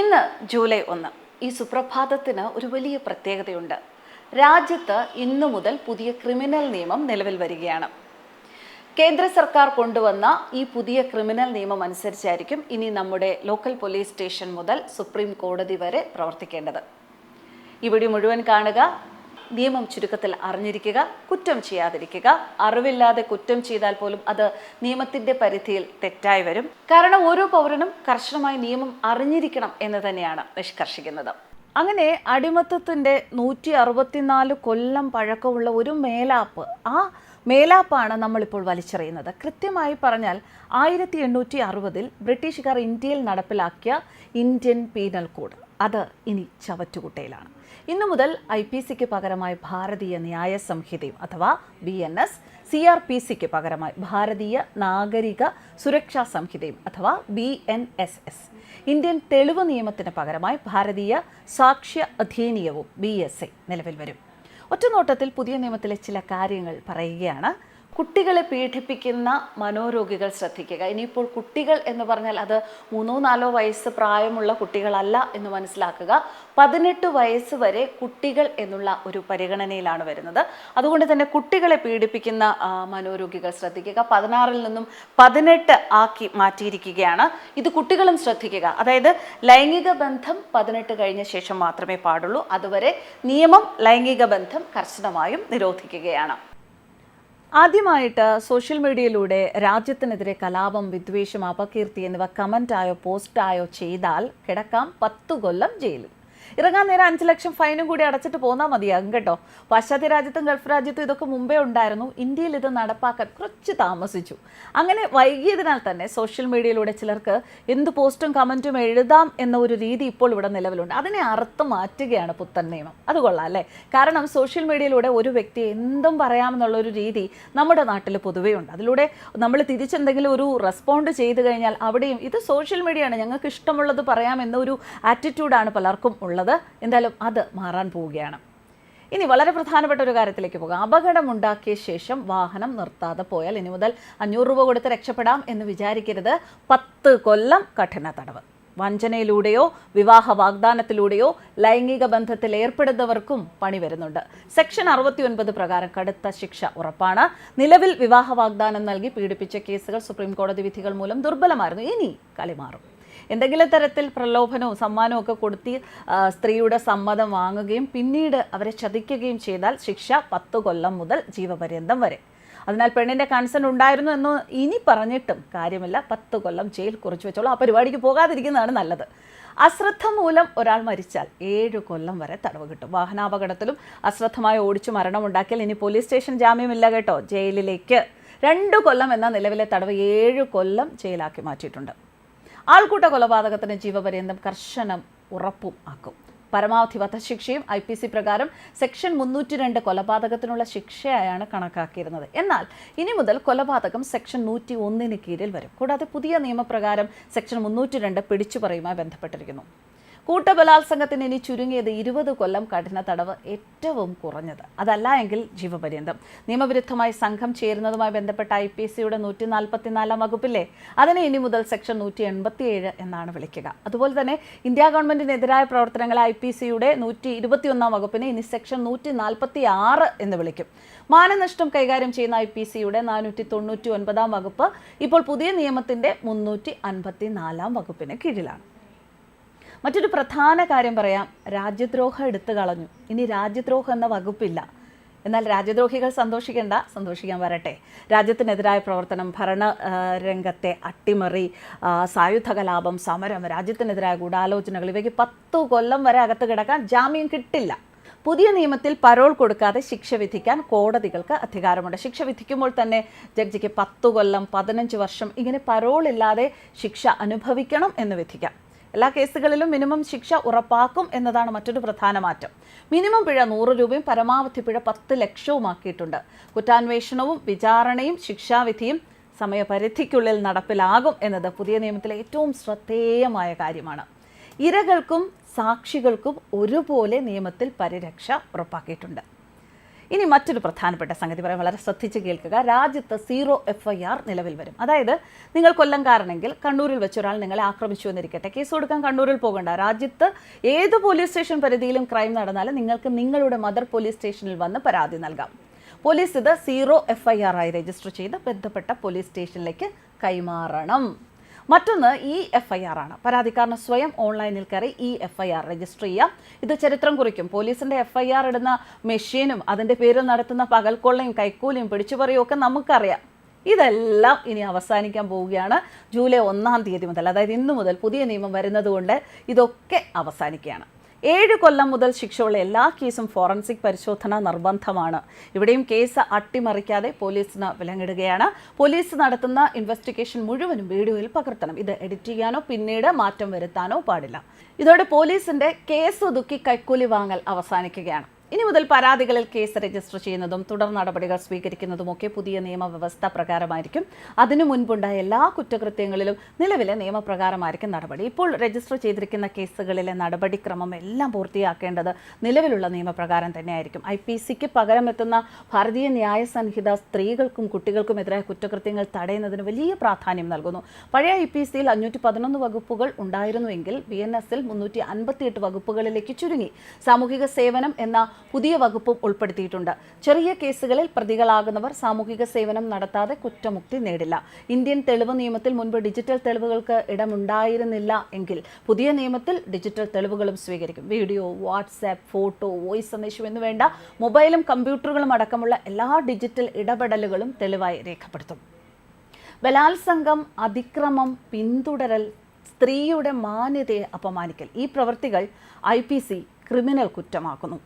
ഇന്ന് ജൂലൈ ഒന്ന് ഈ സുപ്രഭാതത്തിന് ഒരു വലിയ പ്രത്യേകതയുണ്ട്. രാജ്യത്ത് ഇന്നു മുതൽ പുതിയ ക്രിമിനൽ നിയമം നിലവിൽ വരികയാണ്. കേന്ദ്ര സർക്കാർ കൊണ്ടുവന്ന ഈ പുതിയ ക്രിമിനൽ നിയമം അനുസരിച്ചായിരിക്കും ഇനി നമ്മുടെ ലോക്കൽ പോലീസ് സ്റ്റേഷൻ മുതൽ സുപ്രീം കോടതി വരെ പ്രവർത്തിക്കേണ്ടത്. ഇവിടെ മുഴുവൻ കാണുക നിയമം ചുരുക്കത്തിൽ അറിഞ്ഞിരിക്കുക കുറ്റം ചെയ്യാതിരിക്കുക. അറിവില്ലാതെ കുറ്റം ചെയ്താൽ പോലും അത് നിയമത്തിന്റെ പരിധിയിൽ തെറ്റായി വരും. കാരണം ഓരോ പൗരനും കർശനമായി നിയമം അറിഞ്ഞിരിക്കണം എന്ന് തന്നെയാണ് നിഷ്കർഷിക്കുന്നത്. അങ്ങനെ അടിമത്തത്തിന്റെ നൂറ്റി അറുപത്തിനാല് കൊല്ലം പഴക്കമുള്ള ഒരു മേലാപ്പ് ആ മേലാപ്പാണ് നമ്മളിപ്പോൾ വലിച്ചെറിയുന്നത്. കൃത്യമായി പറഞ്ഞാൽ ആയിരത്തി എണ്ണൂറ്റി അറുപതിൽ ബ്രിട്ടീഷുകാർ ഇന്ത്യയിൽ നടപ്പിലാക്കിയ ഇന്ത്യൻ പീനൽ കോഡ്. അത് ഇനി ചവറ്റുകുട്ടയിലാണ്. ഇന്നു മുതൽ ഐ പി സിക്ക് പകരമായി ഭാരതീയ ന്യായ സംഹിതയും അഥവാ B N S C R P സിക്ക് പകരമായി ഭാരതീയ നാഗരിക സുരക്ഷാ സംഹിതയും അഥവാ B N S S. Indian തെളിവ് നിയമത്തിന് പകരമായി ഭാരതീയ സാക്ഷ്യ അധീനിയവും ബി എസ് എ നിലവിൽ വരും. ഒറ്റനോട്ടത്തിൽ പുതിയ നിയമത്തിലെ ചില കാര്യങ്ങൾ പറയുകയാണ്. കുട്ടികളെ പീഡിപ്പിക്കുന്ന മനോരോഗികൾ ശ്രദ്ധിക്കുക. ഇനിയിപ്പോൾ കുട്ടികൾ എന്ന് പറഞ്ഞാൽ അത് മൂന്നോ നാലോ വയസ്സ് പ്രായമുള്ള കുട്ടികളല്ല എന്ന് മനസ്സിലാക്കുക. പതിനെട്ട് വയസ്സ് വരെ കുട്ടികൾ എന്നുള്ള ഒരു പരിഗണനയിലാണ് വരുന്നത്. അതുകൊണ്ട് തന്നെ കുട്ടികളെ പീഡിപ്പിക്കുന്ന മനോരോഗികൾ ശ്രദ്ധിക്കുക. പതിനാറിൽ നിന്നും പതിനെട്ട് ആക്കി മാറ്റിയിരിക്കുകയാണ്. ഇത് കുട്ടികളും ശ്രദ്ധിക്കുക. അതായത് ലൈംഗിക ബന്ധം പതിനെട്ട് കഴിഞ്ഞ ശേഷം മാത്രമേ പാടുള്ളൂ. അതുവരെ നിയമം ലൈംഗിക ബന്ധം കർശനമായും നിരോധിക്കുകയാണ്. ആദ്യമായിട്ട് സോഷ്യൽ മീഡിയയിലൂടെ രാജ്യത്തിനെതിരെ കലാപം വിദ്വേഷം അപകീർത്തി എന്നിവ കമന്റായോ പോസ്റ്റായോ ചെയ്താൽ കിടക്കാം പത്തു കൊല്ലം ജയിലിൽ. ഇറങ്ങാൻ നേരം അഞ്ച് ലക്ഷം ഫൈനും കൂടി അടച്ചിട്ട് പോന്നാൽ മതിയാകും കേട്ടോ. പാശ്ചാത്യ രാജ്യത്തും ഗൾഫ് രാജ്യത്തും ഇതൊക്കെ മുമ്പേ ഉണ്ടായിരുന്നു. ഇന്ത്യയിൽ ഇത് നടപ്പാക്കാൻ കുറച്ച് താമസിച്ചു. അങ്ങനെ വൈകിയതിനാൽ തന്നെ സോഷ്യൽ മീഡിയയിലൂടെ ചിലർക്ക് എന്ത് പോസ്റ്റും കമന്റും എഴുതാം എന്ന ഒരു രീതി ഇപ്പോൾ ഇവിടെ നിലവിലുണ്ട്. അതിനെ അറുത്ത് മാറ്റുകയാണ് പുത്തൻ നിയമം. അത് കൊള്ളാം അല്ലേ? കാരണം സോഷ്യൽ മീഡിയയിലൂടെ ഒരു വ്യക്തി എന്തും പറയാമെന്നുള്ള ഒരു രീതി നമ്മുടെ നാട്ടിൽ പൊതുവേ ഉണ്ട്. അതിലൂടെ നമ്മൾ തിരിച്ചെന്തെങ്കിലും ഒരു റെസ്പോണ്ട് ചെയ്തു കഴിഞ്ഞാൽ അവിടെയും ഇത് സോഷ്യൽ മീഡിയയാണ്. ഞങ്ങൾക്ക് ഇഷ്ടമുള്ളത് പറയാം എന്നൊരു ആറ്റിറ്റ്യൂഡാണ് പലർക്കും ഉള്ളത്. എന്തായാലും അത് മാറാൻ പോവുകയാണ്. ഇനി വളരെ പ്രധാനപ്പെട്ട ഒരു കാര്യത്തിലേക്ക് പോകാം. അപകടമുണ്ടാക്കിയ ശേഷം വാഹനം നിർത്താതെ പോയാൽ ഇനി മുതൽ അഞ്ഞൂറ് രൂപ കൊടുത്ത് രക്ഷപ്പെടാം എന്ന് വിചാരിക്കരുത്. പത്ത് കൊല്ലം കഠിന തടവ്. വഞ്ചനയിലൂടെയോ വിവാഹ വാഗ്ദാനത്തിലൂടെയോ ലൈംഗിക ബന്ധത്തിൽ ഏർപ്പെടുന്നവർക്കും പണി വരുന്നുണ്ട്. സെക്ഷൻ അറുപത്തി ഒൻപത് പ്രകാരം കടുത്ത ശിക്ഷ ഉറപ്പാണ്. നിലവിൽ വിവാഹ വാഗ്ദാനം നൽകി പീഡിപ്പിച്ച കേസുകൾ സുപ്രീം കോടതി വിധികൾ മൂലം ദുർബലമായിരുന്നു. ഇനി കളി മാറും. എന്തെങ്കിലും തരത്തിൽ പ്രലോഭനവും സമ്മാനവും ഒക്കെ കൊടുത്തി സ്ത്രീയുടെ സമ്മതം വാങ്ങുകയും പിന്നീട് അവരെ ചതിക്കുകയും ചെയ്താൽ ശിക്ഷ പത്ത് കൊല്ലം മുതൽ ജീവപര്യന്തം വരെ. അതിനാൽ പെണ്ണിന്റെ കൺസൺ ഉണ്ടായിരുന്നു എന്ന് ഇനി പറഞ്ഞിട്ടും കാര്യമില്ല. പത്ത് കൊല്ലം ജയിൽ കുറിച്ച് വെച്ചോളൂ. ആ പരിപാടിക്ക് പോകാതിരിക്കുന്നതാണ് നല്ലത്. അശ്രദ്ധ മൂലം ഒരാൾ മരിച്ചാൽ ഏഴ് കൊല്ലം വരെ തടവ് കിട്ടും. വാഹനാപകടത്തിലും അശ്രദ്ധമായി ഓടിച്ചു മരണമുണ്ടാക്കിയാൽ ഇനി പോലീസ് സ്റ്റേഷൻ ജാമ്യമില്ല കേട്ടോ. ജയിലിലേക്ക്. രണ്ട് കൊല്ലം എന്ന നിലവിലെ തടവ് ഏഴ് കൊല്ലം ജയിലാക്കി മാറ്റിയിട്ടുണ്ട്. ആൾക്കൂട്ട കൊലപാതകത്തിന് ജീവപര്യന്തം കർശനം ഉറപ്പും ആക്കും. പരമാവധി വധശിക്ഷയും ഐ പി സി പ്രകാരം സെക്ഷൻ മുന്നൂറ്റി രണ്ട് കൊലപാതകത്തിനുള്ള ശിക്ഷയായാണ് കണക്കാക്കിയിരുന്നത്. എന്നാൽ ഇനി മുതൽ കൊലപാതകം സെക്ഷൻ നൂറ്റി ഒന്നിന് കീഴിൽ വരും. കൂടാതെ പുതിയ നിയമപ്രകാരം സെക്ഷൻ മുന്നൂറ്റി രണ്ട് പിടിച്ചുപറയുമായി ബന്ധപ്പെട്ടിരിക്കുന്നു. കൂട്ടബലാത്സംഗത്തിന് ഇനി ചുരുങ്ങിയത് ഇരുപത് കൊല്ലം കഠിന തടവ് ഏറ്റവും കുറഞ്ഞത്. അതല്ല എങ്കിൽ ജീവപര്യന്തം. നിയമവിരുദ്ധമായി സംഘം ചേരുന്നതുമായി ബന്ധപ്പെട്ട ഐ പി സിയുടെ നൂറ്റി നാൽപ്പത്തിനാലാം വകുപ്പില്ലേ? അതിനെ ഇനി മുതൽ സെക്ഷൻ നൂറ്റി എൺപത്തിയേഴ് എന്നാണ് വിളിക്കുക. അതുപോലെ തന്നെ ഇന്ത്യ ഗവൺമെന്റിനെതിരായ പ്രവർത്തനങ്ങൾ ഐ പി സിയുടെ നൂറ്റി ഇരുപത്തിയൊന്നാം വകുപ്പിനെ ഇനി സെക്ഷൻ നൂറ്റി നാൽപ്പത്തി ആറ് എന്ന് വിളിക്കും. മാനനഷ്ടം കൈകാര്യം ചെയ്യുന്ന ഐ പി സിയുടെ നാനൂറ്റി തൊണ്ണൂറ്റി ഒൻപതാം വകുപ്പ് ഇപ്പോൾ പുതിയ നിയമത്തിന്റെ മുന്നൂറ്റി അൻപത്തി നാലാം വകുപ്പിന് കീഴിലാണ്. മറ്റൊരു പ്രധാന കാര്യം പറയാം. രാജ്യദ്രോഹം എടുത്തു കളഞ്ഞു. ഇനി രാജ്യദ്രോഹം എന്ന വകുപ്പില്ല. എന്നാൽ രാജ്യദ്രോഹികൾ സന്തോഷിക്കേണ്ട സന്തോഷിക്കാൻ വരട്ടെ. രാജ്യത്തിനെതിരായ പ്രവർത്തനം ഭരണ രംഗത്തെ അട്ടിമറി സായുധ കലാപം സമരം രാജ്യത്തിനെതിരായ ഗൂഢാലോചനകൾ ഇവയ്ക്ക് പത്തു കൊല്ലം വരെ അകത്ത് കിടക്കാൻ ജാമ്യം കിട്ടില്ല. പുതിയ നിയമത്തിൽ പരോൾ കൊടുക്കാതെ ശിക്ഷ വിധിക്കാൻ കോടതികൾക്ക് അധികാരമുണ്ട്. ശിക്ഷ വിധിക്കുമ്പോൾ തന്നെ ജഡ്ജിക്ക് പത്തു കൊല്ലം പതിനഞ്ച് വർഷം ഇങ്ങനെ പരോളില്ലാതെ ശിക്ഷ അനുഭവിക്കണം എന്ന് വിധിക്കാം. എല്ലാ കേസുകളിലും മിനിമം ശിക്ഷ ഉറപ്പാക്കും എന്നതാണ് മറ്റൊരു പ്രധാന മാറ്റം. മിനിമം പിഴ നൂറ് രൂപയും പരമാവധി പിഴ പത്ത് ലക്ഷവുമാക്കിയിട്ടുണ്ട്. കുറ്റാന്വേഷണവും വിചാരണയും ശിക്ഷാവിധിയും സമയപരിധിക്കുള്ളിൽ നടപ്പിലാകും എന്നത് പുതിയ നിയമത്തിലെ ഏറ്റവും ശ്രദ്ധേയമായ കാര്യമാണ്. ഇരകൾക്കും സാക്ഷികൾക്കും ഒരുപോലെ നിയമത്തിൽ പരിരക്ഷ ഉറപ്പാക്കിയിട്ടുണ്ട്. ഇനി മറ്റൊരു പ്രധാനപ്പെട്ട സംഗതി പറയാം. വളരെ ശ്രദ്ധിച്ച് കേൾക്കുക. രാജ്യത്ത് സീറോ എഫ് ഐ ആർ നിലവിൽ വരും. അതായത് നിങ്ങൾ കൊല്ലംകാരനെങ്കിൽ കണ്ണൂരിൽ വെച്ച് ഒരാൾ നിങ്ങളെ ആക്രമിച്ചു എന്നിരിക്കട്ടെ. കേസ് കൊടുക്കാൻ കണ്ണൂരിൽ പോകണ്ട. രാജ്യത്ത് ഏത് പോലീസ് സ്റ്റേഷൻ പരിധിയിലും ക്രൈം നടന്നാലും നിങ്ങൾക്ക് നിങ്ങളുടെ മദർ പോലീസ് സ്റ്റേഷനിൽ വന്ന് പരാതി നൽകാം. പോലീസ് ഇത് സീറോ എഫ് ഐ ആർ ആയി രജിസ്റ്റർ ചെയ്ത് ബന്ധപ്പെട്ട പോലീസ് സ്റ്റേഷനിലേക്ക് കൈമാറണം. മറ്റൊന്ന് ഇ എഫ് ഐ ആർ ആണ്. പരാതിക്കാരന് സ്വയം ഓൺലൈനിൽ കയറി E F I R register ചെയ്യാം. ഇത് ചരിത്രം കുറിക്കും. പോലീസിന്റെ എഫ് ഐ ആർ ഇടുന്ന മെഷീനും അതിന്റെ പേരിൽ നടത്തുന്ന പകൽക്കൊള്ളയും കൈക്കൂലിയും പിടിച്ചുപറിയും ഒക്കെ നമുക്കറിയാം. ഇതെല്ലാം ഇനി അവസാനിക്കാൻ പോവുകയാണ്. ജൂലൈ ഒന്നാം തീയതി മുതൽ അതായത് ഇന്നു മുതൽ പുതിയ നിയമം വരുന്നതുകൊണ്ട് ഇതൊക്കെ അവസാനിക്കുകയാണ്. ഏഴ് കൊല്ലം മുതൽ ശിക്ഷയുള്ള എല്ലാ കേസും ഫോറൻസിക് പരിശോധന നിർബന്ധമാണ്. ഇവിടെയും കേസ് അട്ടിമറിക്കാതെ പോലീസിന് വിലങ്ങിടുകയാണ്. പോലീസ് നടത്തുന്ന ഇൻവെസ്റ്റിഗേഷൻ മുഴുവനും വീഡിയോയിൽ പകർത്തണം. ഇത് എഡിറ്റ് ചെയ്യാനോ പിന്നീട് മാറ്റം വരുത്താനോ പാടില്ല. ഇതോടെ പോലീസിന്റെ കേസ് ഒതുക്കി കൈക്കൂലി വാങ്ങൽ അവസാനിക്കുകയാണ്. ഇനി മുതൽ പരാതികളിൽ കേസ് രജിസ്റ്റർ ചെയ്യുന്നതും തുടർ നടപടികൾ സ്വീകരിക്കുന്നതുമൊക്കെ പുതിയ നിയമവ്യവസ്ഥ പ്രകാരമായിരിക്കും. അതിനു മുൻപുണ്ടായ എല്ലാ കുറ്റകൃത്യങ്ങളിലും നിലവിലെ നിയമപ്രകാരമായിരിക്കും നടപടി. ഇപ്പോൾ രജിസ്റ്റർ ചെയ്തിരിക്കുന്ന കേസുകളിലെ നടപടിക്രമം എല്ലാം പൂർത്തിയാക്കേണ്ടത് നിലവിലുള്ള നിയമപ്രകാരം തന്നെയായിരിക്കും. ഐ പി സിക്ക് പകരമെത്തുന്ന ഭാരതീയ ന്യായ സംഹിത സ്ത്രീകൾക്കും കുട്ടികൾക്കും കുട്ടികൾക്കുമെതിരായ കുറ്റകൃത്യങ്ങൾ തടയുന്നതിന് വലിയ പ്രാധാന്യം നൽകുന്നു. പഴയ ഐ പി സിയിൽ അഞ്ഞൂറ്റി പതിനൊന്ന് വകുപ്പുകൾ ഉണ്ടായിരുന്നുവെങ്കിൽ ബി എൻ എസിൽ മുന്നൂറ്റി അൻപത്തിയെട്ട് വകുപ്പുകളിലേക്ക് ചുരുങ്ങി. സാമൂഹിക സേവനം എന്ന പുതിയ വകുപ്പും ഉൾപ്പെടുത്തിയിട്ടുണ്ട്. ചെറിയ കേസുകളിൽ പ്രതികളാകുന്നവർ സാമൂഹിക സേവനം നടത്താതെ കുറ്റമുക്തി നേടില്ല. ഇന്ത്യൻ തെളിവ് നിയമത്തിൽ മുൻപ് ഡിജിറ്റൽ തെളിവുകൾക്ക് ഇടമുണ്ടായിരുന്നില്ല എങ്കിൽ പുതിയ നിയമത്തിൽ ഡിജിറ്റൽ തെളിവുകളും സ്വീകരിക്കും. വീഡിയോ വാട്സാപ്പ് ഫോട്ടോ വോയിസ് സന്ദേശം എന്നുവേണ്ട മൊബൈലും കമ്പ്യൂട്ടറുകളും അടക്കമുള്ള എല്ലാ ഡിജിറ്റൽ ഇടപെടലുകളും തെളിവായി രേഖപ്പെടുത്തും. ബലാത്സംഗം അതിക്രമം പിന്തുടരൽ സ്ത്രീയുടെ മാന്യതയെ അപമാനിക്കൽ ഈ പ്രവൃത്തികൾ ഐ ക്രിമിനൽ കുറ്റമാക്കുന്നു.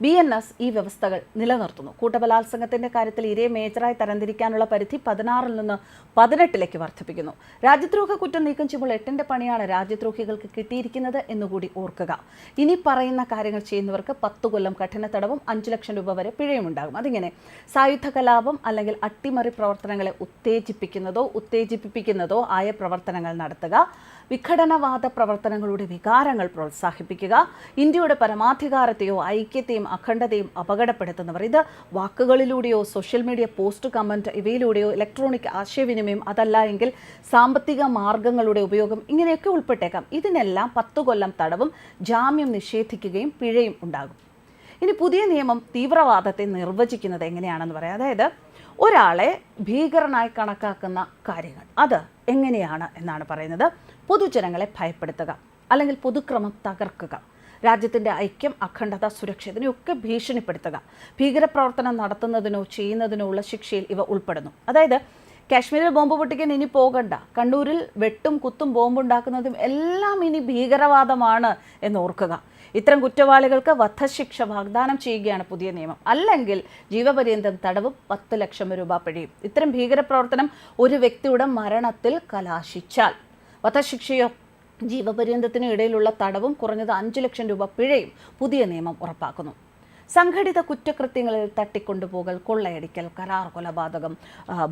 ബി എൻ എസ് ഈ വ്യവസ്ഥകൾ നിലനിർത്തുന്നു. കൂട്ടബലാത്സംഗത്തിന്റെ കാര്യത്തിൽ ഇരേ മേജറായി തരംതിരിക്കാനുള്ള പരിധി പതിനാറിൽ നിന്ന് പതിനെട്ടിലേക്ക് വർദ്ധിപ്പിക്കുന്നു. രാജ്യദ്രോഹ കുറ്റം നീക്കം ചെയ്യുമ്പോൾ എട്ടിന്റെ പണിയാണ് രാജ്യദ്രോഹികൾക്ക് കിട്ടിയിരിക്കുന്നത് എന്നുകൂടി ഓർക്കുക. ഇനി പറയുന്ന കാര്യങ്ങൾ ചെയ്യുന്നവർക്ക് പത്ത് കൊല്ലം കഠിന തടവും അഞ്ചു ലക്ഷം രൂപ വരെ പിഴയുമുണ്ടാകും. അതിങ്ങനെ സായുധ കലാപം അല്ലെങ്കിൽ അട്ടിമറി പ്രവർത്തനങ്ങളെ ഉത്തേജിപ്പിക്കുന്നതോ ഉത്തേജിപ്പിക്കുന്നതോ ആയ പ്രവർത്തനങ്ങൾ നടത്തുക. വിഘടനവാദ പ്രവർത്തനങ്ങളുടെ വികാരങ്ങൾ പ്രോത്സാഹിപ്പിക്കുക ഇന്ത്യയുടെ പരമാധികാരത്തെയോ ഐക്യത്തെയും അഖണ്ഡതയും അപകടപ്പെടുത്തുന്നവർ. ഇത് വാക്കുകളിലൂടെയോ സോഷ്യൽ മീഡിയ പോസ്റ്റ് കമന്റ് ഇവയിലൂടെയോ ഇലക്ട്രോണിക് ആശയവിനിമയം അതല്ല എങ്കിൽ സാമ്പത്തിക മാർഗങ്ങളുടെ ഉപയോഗം ഇങ്ങനെയൊക്കെ ഉൾപ്പെട്ടേക്കാം. ഇതിനെല്ലാം പത്തു കൊല്ലം തടവും ജാമ്യം നിഷേധിക്കുകയും പിഴയും ഉണ്ടാകും. ഇനി പുതിയ നിയമം തീവ്രവാദത്തെ നിർവചിക്കുന്നത് എങ്ങനെയാണെന്ന് പറയാം. അതായത് ഒരാളെ ഭീകരനായി കണക്കാക്കുന്ന കാര്യങ്ങൾ. അത് എങ്ങനെയാണ് എന്നാണ് പറയുന്നത്. പൊതുജനങ്ങളെ ഭയപ്പെടുത്തുക അല്ലെങ്കിൽ പൊതുക്രമം തകർക്കുക. രാജ്യത്തിന്റെ ഐക്യം അഖണ്ഡത സുരക്ഷ ഇതിനെയൊക്കെ ഭീഷണിപ്പെടുത്തുക. ഭീകരപ്രവർത്തനം നടത്തുന്നതിനോ ചെയ്യുന്നതിനോ ഉള്ള ശിക്ഷയിൽ ഇവ ഉൾപ്പെടുന്നു. അതായത് കാശ്മീരിൽ ബോംബ് പൊട്ടിക്കാൻ ഇനി പോകണ്ട. കണ്ണൂരിൽ വെട്ടും കുത്തും ബോംബുണ്ടാക്കുന്നതും എല്ലാം ഇനി ഭീകരവാദമാണ് എന്ന് ഓർക്കുക. ഇത്തരം കുറ്റവാളികൾക്ക് വധശിക്ഷ വാഗ്ദാനം ചെയ്യുകയാണ് പുതിയ നിയമം. അല്ലെങ്കിൽ ജീവപര്യന്തം തടവും പത്ത് ലക്ഷം രൂപ പിഴയും. ഇത്തരം ഭീകരപ്രവർത്തനം ഒരു വ്യക്തിയുടെ മരണത്തിൽ കലാശിച്ചാൽ വധശിക്ഷയോ ജീവപര്യന്തത്തിനും ഇടയിലുള്ള തടവും കുറഞ്ഞത് അഞ്ച് ലക്ഷം രൂപ പിഴയും പുതിയ നിയമം ഉറപ്പാക്കുന്നു. സംഘടിത കുറ്റകൃത്യങ്ങളിൽ തട്ടിക്കൊണ്ടുപോകൽ കൊള്ളയടിക്കൽ കരാർ കൊലപാതകം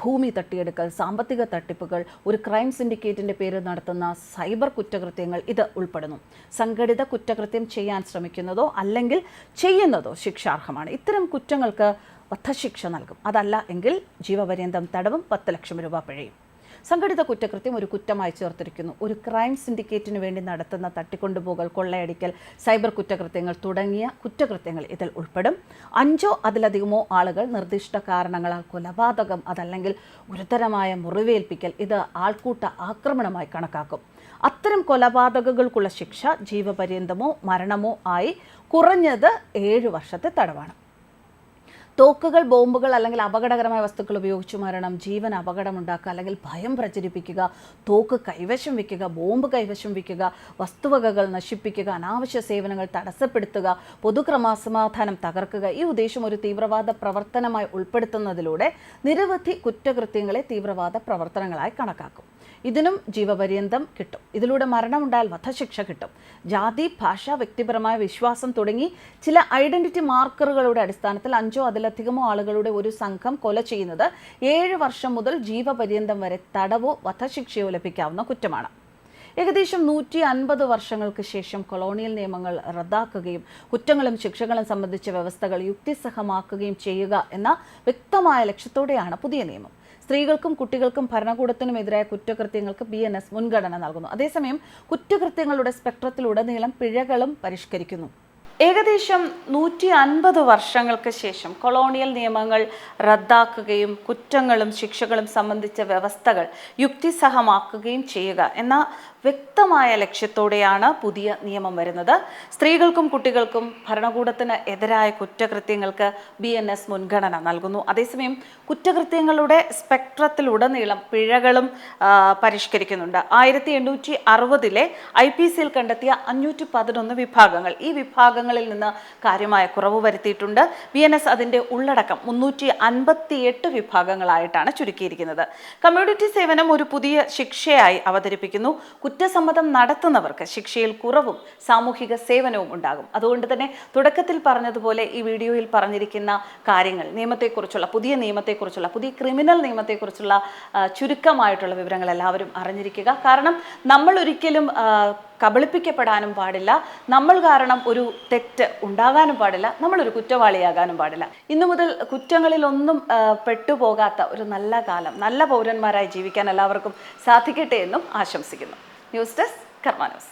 ഭൂമി തട്ടിയെടുക്കൽ സാമ്പത്തിക തട്ടിപ്പുകൾ ഒരു ക്രൈം സിൻഡിക്കേറ്റിന്റെ പേരിൽ നടത്തുന്ന സൈബർ കുറ്റകൃത്യങ്ങൾ ഇത് ഉൾപ്പെടുന്നു. സംഘടിത കുറ്റകൃത്യം ചെയ്യാൻ ശ്രമിക്കുന്നതോ അല്ലെങ്കിൽ ചെയ്യുന്നതോ ശിക്ഷാർഹമാണ്. ഇത്തരം കുറ്റങ്ങൾക്ക് വധശിക്ഷ നൽകും. അതല്ല എങ്കിൽ ജീവപര്യന്തം തടവും പത്ത് ലക്ഷം രൂപ പിഴയും. സംഘടിത കുറ്റകൃത്യം ഒരു കുറ്റമായി ചേർത്തിരിക്കുന്നു. ഒരു ക്രൈം സിൻഡിക്കേറ്റിന് വേണ്ടി നടത്തുന്ന തട്ടിക്കൊണ്ടുപോകൽ കൊള്ളയടിക്കൽ സൈബർ കുറ്റകൃത്യങ്ങൾ തുടങ്ങിയ കുറ്റകൃത്യങ്ങൾ ഇതിൽ ഉൾപ്പെടും. അഞ്ചോ അതിലധികമോ ആളുകൾ നിർദ്ദിഷ്ട കാരണങ്ങളാൽ കൊലപാതകം അതല്ലെങ്കിൽ ഗുരുതരമായ മുറിവേൽപ്പിക്കൽ ഇത് ആൾക്കൂട്ട ആക്രമണമായി കണക്കാക്കും. അത്തരം കൊലപാതകങ്ങൾക്കുള്ള ശിക്ഷ ജീവപര്യന്തമോ മരണമോ ആയി കുറഞ്ഞത് ഏഴ് വർഷത്തെ തടവാണ്. തോക്കുകൾ ബോംബുകൾ അല്ലെങ്കിൽ അപകടകരമായ വസ്തുക്കൾ ഉപയോഗിച്ച് മരണം ജീവൻ അപകടമുണ്ടാക്കുക അല്ലെങ്കിൽ ഭയം പ്രചരിപ്പിക്കുക തോക്ക് കൈവശം വയ്ക്കുക ബോംബ് കൈവശം വയ്ക്കുക വസ്തുവകകൾ നശിപ്പിക്കുക അനാവശ്യ സേവനങ്ങൾ തടസ്സപ്പെടുത്തുക പൊതുക്രമാസമാധാനം തകർക്കുക ഈ ഉദ്ദേശം ഒരു തീവ്രവാദ പ്രവർത്തനമായി ഉൾപ്പെടുത്തുന്നതിലൂടെ നിരവധി കുറ്റകൃത്യങ്ങളെ തീവ്രവാദ പ്രവർത്തനങ്ങളായി കണക്കാക്കും. ഇതിനും ജീവപര്യന്തം കിട്ടും. ഇതിലൂടെ മരണമുണ്ടായാൽ വധശിക്ഷ കിട്ടും. ജാതി ഭാഷ വ്യക്തിപരമായ വിശ്വാസം തുടങ്ങി ചില ഐഡന്റിറ്റി മാർക്കറുകളുടെ അടിസ്ഥാനത്തിൽ അഞ്ചോ അതിലധികമോ ആളുകളുടെ ഒരു സംഘം കൊല ചെയ്യുന്നത് ഏഴ് വർഷം മുതൽ ജീവപര്യന്തം വരെ തടവോ വധശിക്ഷയോ ലഭിക്കാവുന്ന കുറ്റമാണ്. ഏകദേശം നൂറ്റി അൻപത് വർഷങ്ങൾക്ക് ശേഷം കൊളോണിയൽ നിയമങ്ങൾ റദ്ദാക്കുകയും കുറ്റങ്ങളും ശിക്ഷകളും സംബന്ധിച്ച വ്യവസ്ഥകൾ യുക്തിസഹമാക്കുകയും ചെയ്യുക എന്ന വ്യക്തമായ ലക്ഷ്യത്തോടെയാണ് പുതിയ നിയമം. സ്ത്രീകൾക്കും കുട്ടികൾക്കും ഭരണകൂടത്തിനുമെതിരായ കുറ്റകൃത്യങ്ങൾക്ക് ബി എൻ എസ് മുൻഗണന നൽകുന്നു. അതേസമയം കുറ്റകൃത്യങ്ങളുടെ സ്പെക്ട്രത്തിലുടനീളം പിഴകളും പരിഷ്കരിക്കുന്നു. ഏകദേശം നൂറ്റി അൻപത് വർഷങ്ങൾക്ക് ശേഷം കൊളോണിയൽ നിയമങ്ങൾ റദ്ദാക്കുകയും കുറ്റങ്ങളും ശിക്ഷകളും സംബന്ധിച്ച വ്യവസ്ഥകൾ യുക്തിസഹമാക്കുകയും ചെയ്യുക. എന്ന വ്യക്തമായ ലക്ഷ്യത്തോടെയാണ് പുതിയ നിയമം വരുന്നത്. സ്ത്രീകൾക്കും കുട്ടികൾക്കും ഭരണകൂടത്തിന് എതിരായ കുറ്റകൃത്യങ്ങൾക്ക് ബി എൻ എസ് മുൻഗണന നൽകുന്നു. അതേസമയം കുറ്റകൃത്യങ്ങളുടെ സ്പെക്ട്രത്തിലുടനീളം പിഴകളും പരിഷ്കരിക്കുന്നുണ്ട്. ആയിരത്തി എണ്ണൂറ്റി അറുപതിലെ ഐ പി സിയിൽ കണ്ടെത്തിയ അഞ്ഞൂറ്റി പതിനൊന്ന് വിഭാഗങ്ങൾ ഈ വിഭാഗങ്ങളിൽ നിന്ന് കാര്യമായ കുറവ് വരുത്തിയിട്ടുണ്ട്. ബി എൻ എസ് അതിന്റെ ഉള്ളടക്കം മുന്നൂറ്റി അൻപത്തി എട്ട് വിഭാഗങ്ങളായിട്ടാണ് ചുരുക്കിയിരിക്കുന്നത്. കമ്മ്യൂണിറ്റി സേവനം ഒരു പുതിയ ശിക്ഷയായി അവതരിപ്പിക്കുന്നു. കുറ്റസമ്മതം നടത്തുന്നവർക്ക് ശിക്ഷയിൽ കുറവും സാമൂഹിക സേവനവും ഉണ്ടാകും. അതുകൊണ്ട് തന്നെ തുടക്കത്തിൽ പറഞ്ഞതുപോലെ ഈ വീഡിയോയിൽ പറഞ്ഞിരിക്കുന്ന കാര്യങ്ങൾ നിയമത്തെക്കുറിച്ചുള്ള പുതിയ നിയമത്തെക്കുറിച്ചുള്ള പുതിയ ക്രിമിനൽ നിയമത്തെക്കുറിച്ചുള്ള ചുരുക്കമായിട്ടുള്ള വിവരങ്ങൾ എല്ലാവരും അറിഞ്ഞിരിക്കുക. കാരണം നമ്മൾ ഒരിക്കലും കബളിപ്പിക്കപ്പെടാനും പാടില്ല. നമ്മൾ കാരണം ഒരു തെറ്റ് ഉണ്ടാകാനും പാടില്ല. നമ്മളൊരു കുറ്റവാളിയാകാനും പാടില്ല. ഇന്നു മുതൽ കുറ്റങ്ങളിലൊന്നും പെട്ടുപോകാത്ത ഒരു നല്ല കാലം നല്ല പൗരന്മാരായി ജീവിക്കാൻ എല്ലാവർക്കും സാധിക്കട്ടെ എന്നും ആശംസിക്കുന്നു. News desk കർമാനോസ്